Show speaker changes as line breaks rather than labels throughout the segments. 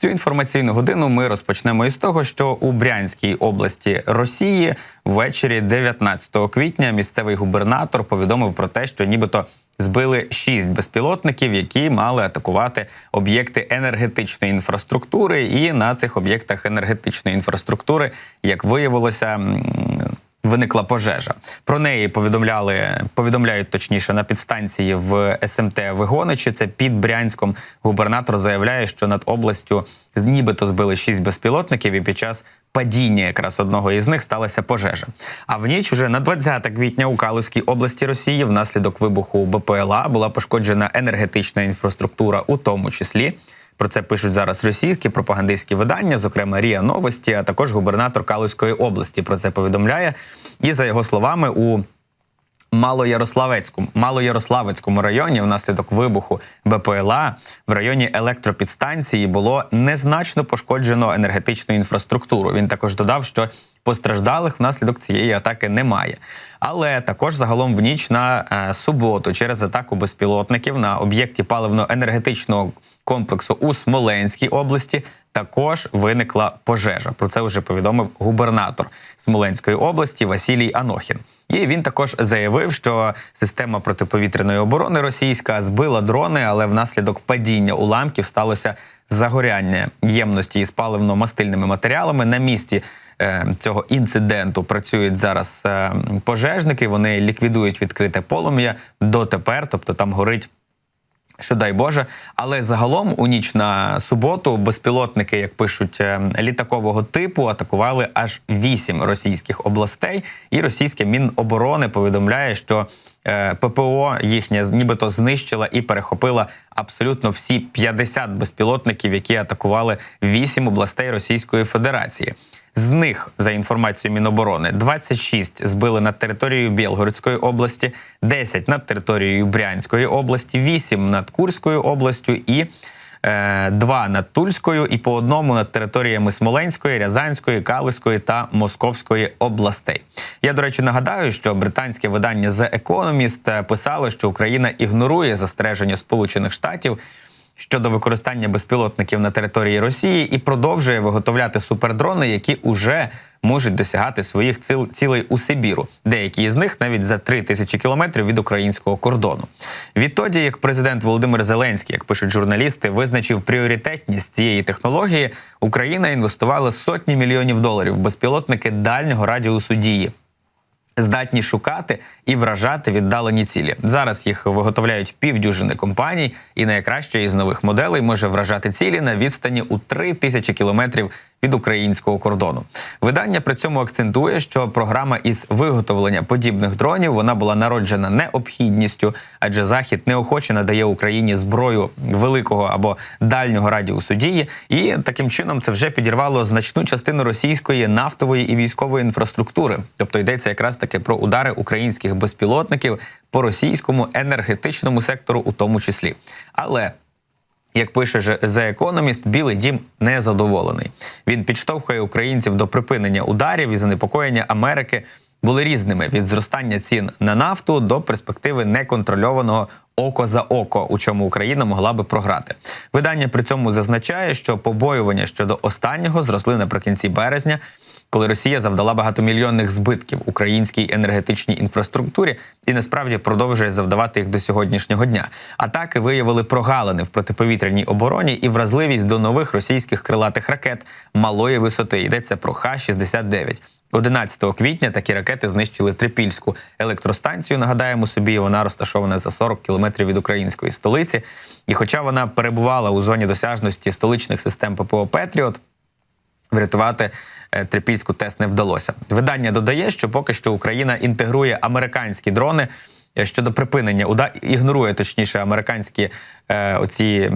Цю інформаційну годину ми розпочнемо із того, що у Брянській області Росії ввечері 19 квітня місцевий губернатор повідомив про те, що нібито збили шість безпілотників, які мали атакувати об'єкти енергетичної інфраструктури. І на цих об'єктах енергетичної інфраструктури, як виявилося. Виникла пожежа. Про неї повідомляли повідомляють точніше на підстанції в СМТ Вигоничі. Це під Брянськом. Губернатор заявляє, що над областю нібито збили шість безпілотників, і під час падіння якраз одного із них сталася пожежа. А в ніч уже на 20 квітня у Калузькій області Росії внаслідок вибуху БПЛА була пошкоджена енергетична інфраструктура, у тому числі. Про це пишуть зараз російські пропагандистські видання, зокрема Рія Новості, а також губернатор Калузької області про це повідомляє. І за його словами, у Малоярославецькому Малоярославецькому районі внаслідок вибуху БПЛА в районі електропідстанції було незначно пошкоджено енергетичну інфраструктуру. Він також додав, що постраждалих внаслідок цієї атаки немає. Але також загалом в ніч на е, суботу через атаку безпілотників на об'єкті паливно-енергетичного комплексу у Смоленській області також виникла пожежа. Про це вже повідомив губернатор Смоленської області Василій Анохін. І він також заявив, що система протиповітряної оборони російська збила дрони, але внаслідок падіння уламків сталося загоряння ємності із паливно-мастильними матеріалами на місці. е, Цього інциденту працюють зараз е, пожежники. Вони ліквідують відкрите полум'я дотепер, тобто там горить що дай Боже, але загалом у ніч на суботу безпілотники, як пишуть е, літакового типу, атакували аж вісім російських областей, і російське міноборони повідомляє, що е, ППО їхнє нібито знищила і перехопила абсолютно всі 50 безпілотників, які атакували вісім областей Російської Федерації. З них, за інформацією Міноборони, 26 збили над територією Білгородської області, 10 над територією Брянської області, 8 над Курською областю і е, 2 над Тульською, і по одному над територіями Смоленської, Рязанської, Калузької та Московської областей. Я, до речі, нагадаю, що британське видання The Economist писало, що Україна ігнорує застереження Сполучених Штатів щодо використання безпілотників на території Росії і продовжує виготовляти супердрони, які уже можуть досягати своїх ціл, цілей у Сибіру. Деякі з них навіть за 3 тисячі кілометрів від українського кордону. Відтоді, як президент Володимир Зеленський, як пишуть журналісти, визначив пріоритетність цієї технології, Україна інвестувала сотні мільйонів доларів в безпілотники дальнього радіусу дії здатні шукати і вражати віддалені цілі. Зараз їх виготовляють півдюжини компаній, і найкраще із нових моделей може вражати цілі на відстані у 3 тисячі кілометрів від українського кордону. Видання при цьому акцентує, що програма із виготовлення подібних дронів вона була народжена необхідністю, адже захід неохоче надає Україні зброю великого або дальнього радіусу дії, і таким чином це вже підірвало значну частину російської нафтової і військової інфраструктури. Тобто йдеться якраз таки про удари українських безпілотників по російському енергетичному сектору, у тому числі. Але як пише The Economist, Білий Дім не задоволений. Він підштовхує українців до припинення ударів і занепокоєння Америки були різними від зростання цін на нафту до перспективи неконтрольованого око за око, у чому Україна могла би програти. Видання при цьому зазначає, що побоювання щодо останнього зросли наприкінці березня коли Росія завдала багатомільйонних збитків українській енергетичній інфраструктурі і насправді продовжує завдавати їх до сьогоднішнього дня. Атаки виявили прогалини в протиповітряній обороні і вразливість до нових російських крилатих ракет малої висоти. Йдеться про Х-69. 11 квітня такі ракети знищили Трипільську електростанцію. Нагадаємо собі, вона розташована за 40 кілометрів від української столиці. І, хоча вона перебувала у зоні досяжності столичних систем ППО Петріот, врятувати трипільську ТЕС не вдалося. Видання додає, що поки що Україна інтегрує американські дрони. е, Щодо припинення уда ігнорує точніше американські е, оці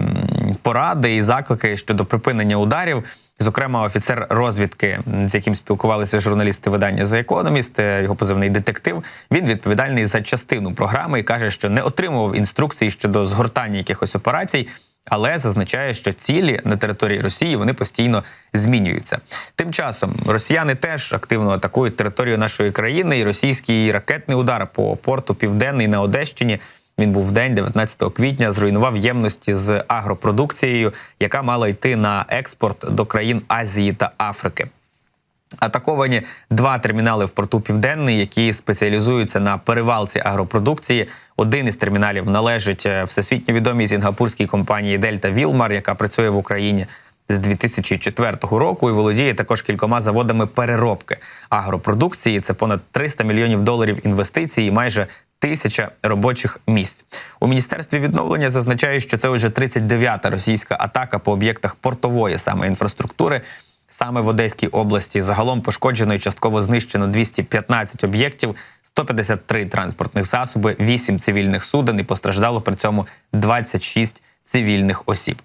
поради і заклики щодо припинення ударів. Зокрема, офіцер розвідки, з яким спілкувалися журналісти видання The Economist, е, його позивний детектив. Він відповідальний за частину програми і каже, що не отримував інструкцій щодо згортання якихось операцій але зазначає, що цілі на території Росії вони постійно змінюються. Тим часом росіяни теж активно атакують територію нашої країни, і російський ракетний удар по порту Південний на Одещині Він був в день 19 квітня, зруйнував ємності з агропродукцією, яка мала йти на експорт до країн Азії та Африки. Атаковані два термінали в порту Південний, які спеціалізуються на перевалці агропродукції. Один із терміналів належить е, всесвітньо відомій сінгапурській компанії Дельта Вілмар, яка працює в Україні з 2004 року і володіє також кількома заводами переробки агропродукції. Це понад 300 мільйонів доларів інвестицій і майже тисяча робочих місць. У міністерстві відновлення зазначають, що це вже 39-та російська атака по об'єктах портової саме інфраструктури. Саме в Одеській області загалом пошкоджено і частково знищено 215 об'єктів, 153 транспортних засоби, 8 цивільних суден і постраждало при цьому 26 цивільних осіб.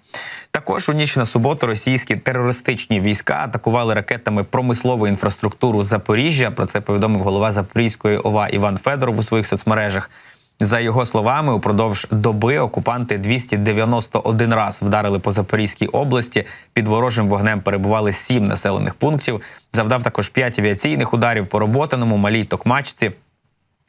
Також у ніч на суботу російські терористичні війська атакували ракетами промислову інфраструктуру Запоріжжя. Про це повідомив голова Запорізької ОВА Іван Федоров у своїх соцмережах. За його словами, упродовж доби окупанти 291 раз вдарили по Запорізькій області. Під ворожим вогнем перебували сім населених пунктів. Завдав також п'ять авіаційних ударів по роботаному, малій токмачці.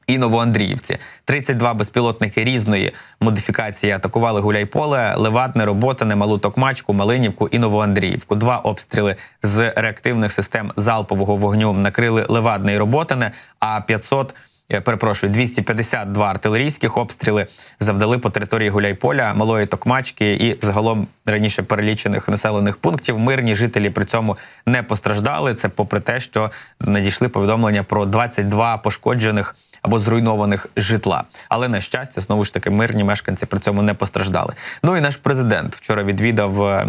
І Новоандріївці 32 безпілотники різної модифікації атакували Гуляйполе, Левадне, Роботине, Малу Токмачку, Малинівку і Новоандріївку. Два обстріли з реактивних систем залпового вогню накрили Левадне і Роботине, а 500 я перепрошую, 252 артилерійських обстріли завдали по території Гуляйполя, Малої Токмачки і загалом раніше перелічених населених пунктів. Мирні жителі при цьому не постраждали. Це попри те, що надійшли повідомлення про 22 пошкоджених або зруйнованих житла. Але на щастя, знову ж таки, мирні мешканці при цьому не постраждали. Ну і наш президент вчора відвідав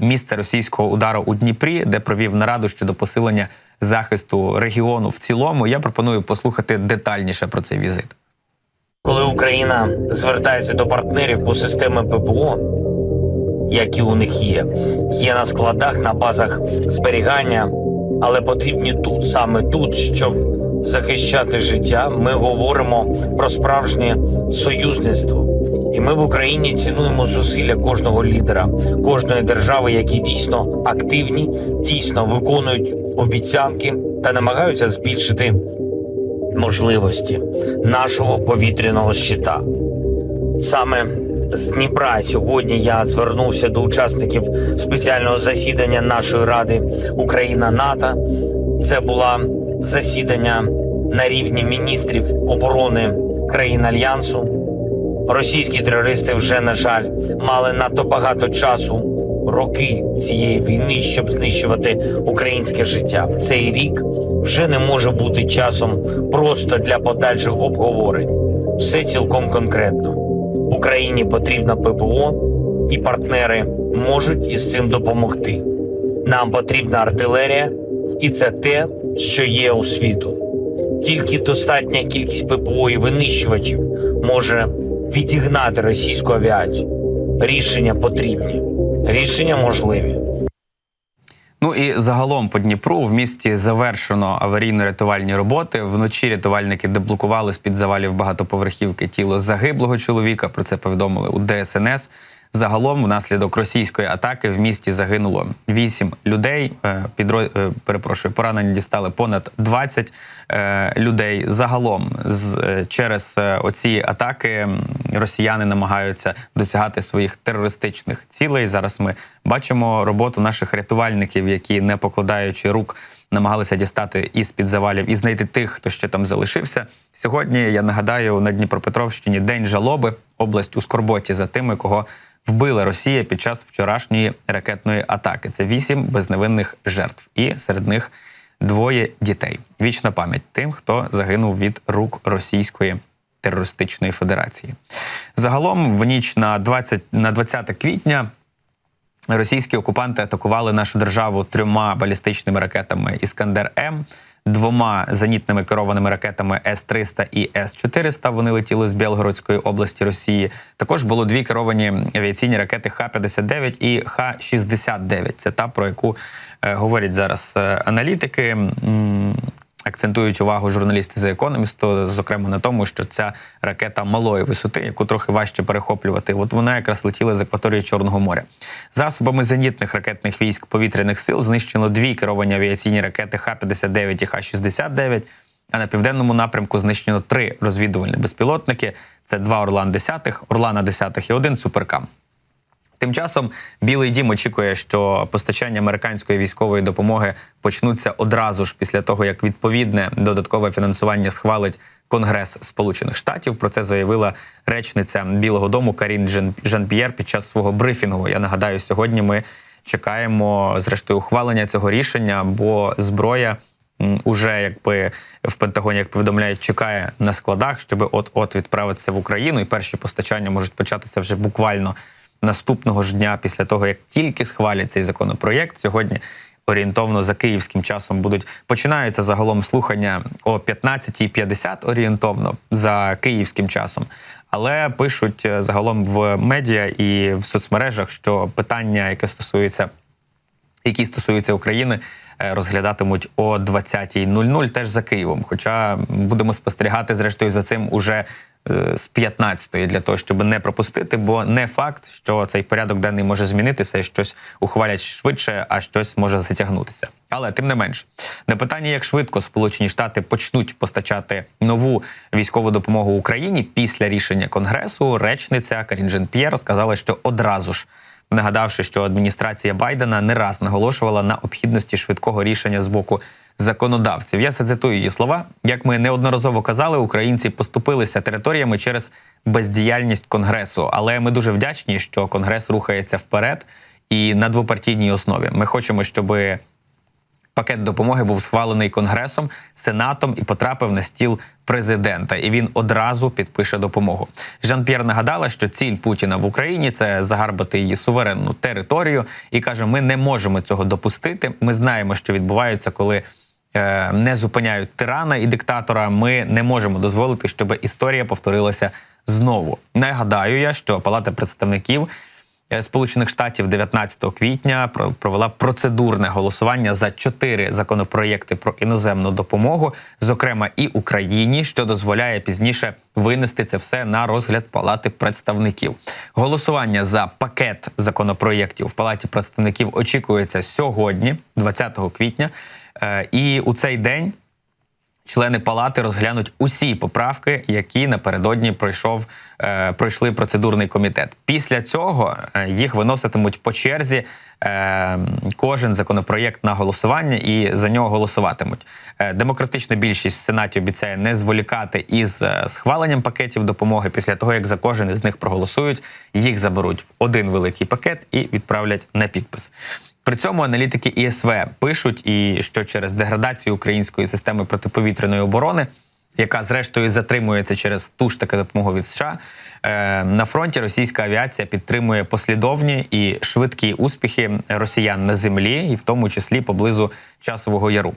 місце російського удару у Дніпрі, де провів нараду щодо посилення захисту регіону в цілому. Я пропоную послухати детальніше про цей візит.
Коли Україна звертається до партнерів по системі ППО, які у них є, є на складах, на базах зберігання, але потрібні тут, саме тут, щоб захищати життя. Ми говоримо про справжнє союзництво. І ми в Україні цінуємо зусилля кожного лідера, кожної держави, які дійсно активні, дійсно виконують обіцянки та намагаються збільшити можливості нашого повітряного щита. Саме з Дніпра сьогодні я звернувся до учасників спеціального засідання нашої ради Україна НАТО. Це було засідання на рівні міністрів оборони країн альянсу. Російські терористи вже на жаль мали надто багато часу. Роки цієї війни, щоб знищувати українське життя. Цей рік вже не може бути часом просто для подальших обговорень. Все цілком конкретно. Україні потрібна ППО, і партнери можуть із цим допомогти. Нам потрібна артилерія, і це те, що є у світу. Тільки достатня кількість ППО і винищувачів може відігнати російську авіацію. Рішення потрібні, рішення можливі.
Ну і загалом по Дніпру в місті завершено аварійно-рятувальні роботи. Вночі рятувальники деблокували з під завалів багатоповерхівки тіло загиблого чоловіка. Про це повідомили у ДСНС. Загалом, внаслідок російської атаки, в місті загинуло 8 людей. Е, Підро... е, Перепрошую, поранені дістали понад 20 е, людей. Загалом, через оці атаки росіяни намагаються досягати своїх терористичних цілей. Зараз ми бачимо роботу наших рятувальників, які не покладаючи рук. Намагалися дістати із під завалів і знайти тих, хто ще там залишився. Сьогодні я нагадаю на Дніпропетровщині день жалоби, область у скорботі за тими, кого вбила Росія під час вчорашньої ракетної атаки. Це вісім безневинних жертв, і серед них двоє дітей. Вічна пам'ять тим, хто загинув від рук Російської терористичної федерації. Загалом, в ніч на 20, на 20 квітня. Російські окупанти атакували нашу державу трьома балістичними ракетами Іскандер М, двома зенітними керованими ракетами С-300 і С-400. Вони летіли з Білгородської області Росії. Також було дві керовані авіаційні ракети Х-59 і Х-69. Це та про яку е, говорять зараз е, аналітики. Акцентують увагу журналісти за економісту, зокрема на тому, що ця ракета малої висоти, яку трохи важче перехоплювати, от вона якраз летіла з акваторії Чорного моря. Засобами зенітних ракетних військ повітряних сил знищено дві керовані авіаційні ракети Х-59 і Х-69. А на південному напрямку знищено три розвідувальні безпілотники: це два Орлан 10 Орлана 10 і один Суперкам. Тим часом Білий Дім очікує, що постачання американської військової допомоги почнуться одразу ж після того, як відповідне додаткове фінансування схвалить Конгрес Сполучених Штатів. Про це заявила речниця Білого Дому Карін Жан- Жан-П'єр під час свого брифінгу. Я нагадаю, сьогодні ми чекаємо зрештою ухвалення цього рішення, бо зброя уже якби в Пентагоні, як повідомляють, чекає на складах, щоб от-от відправитися в Україну, і перші постачання можуть початися вже буквально наступного ж дня після того, як тільки схвалять цей законопроєкт. Сьогодні орієнтовно за київським часом будуть починаються загалом слухання о 15.50 орієнтовно за київським часом. Але пишуть е, загалом в медіа і в соцмережах, що питання, яке стосується які стосуються України, е, розглядатимуть о 20.00 теж за Києвом. Хоча будемо спостерігати зрештою за цим уже з 15-ї для того, щоб не пропустити, бо не факт, що цей порядок денний може змінитися, і щось ухвалять швидше, а щось може затягнутися. Але тим не менш, на питання, як швидко Сполучені Штати почнуть постачати нову військову допомогу Україні після рішення Конгресу, речниця Карін Жен П'єр сказала, що одразу ж нагадавши, що адміністрація Байдена не раз наголошувала на необхідності швидкого рішення з боку законодавців. Я цитую її слова. Як ми неодноразово казали, українці поступилися територіями через бездіяльність конгресу. Але ми дуже вдячні, що конгрес рухається вперед і на двопартійній основі. Ми хочемо, щоби пакет допомоги був схвалений Конгресом, Сенатом і потрапив на стіл президента. І він одразу підпише допомогу. Жан П'єр нагадала, що ціль Путіна в Україні це загарбати її суверенну територію, і каже: ми не можемо цього допустити. Ми знаємо, що відбувається, коли. Е, Не зупиняють тирана і диктатора. Ми не можемо дозволити, щоб історія повторилася знову. Нагадаю я, що Палата представників Е, Сполучених Штатів 19 квітня про- провела процедурне голосування за чотири законопроєкти про іноземну допомогу, зокрема і Україні, що дозволяє пізніше винести це все на розгляд Палати представників. Голосування за пакет законопроєктів в Палаті представників очікується сьогодні, 20 квітня, і у цей день. Члени палати розглянуть усі поправки, які напередодні пройшов е, пройшли процедурний комітет. Після цього е, їх виноситимуть по черзі е, кожен законопроєкт на голосування і за нього голосуватимуть. Е, демократична більшість в сенаті обіцяє не зволікати із е, схваленням пакетів допомоги. Після того як за кожен із них проголосують, їх заберуть в один великий пакет і відправлять на підпис. При цьому аналітики ІСВ пишуть, і що через деградацію української системи протиповітряної оборони, яка зрештою затримується через ту ж таки допомогу від США, е, на фронті російська авіація підтримує послідовні і швидкі успіхи росіян на землі, і в тому числі поблизу часового яру.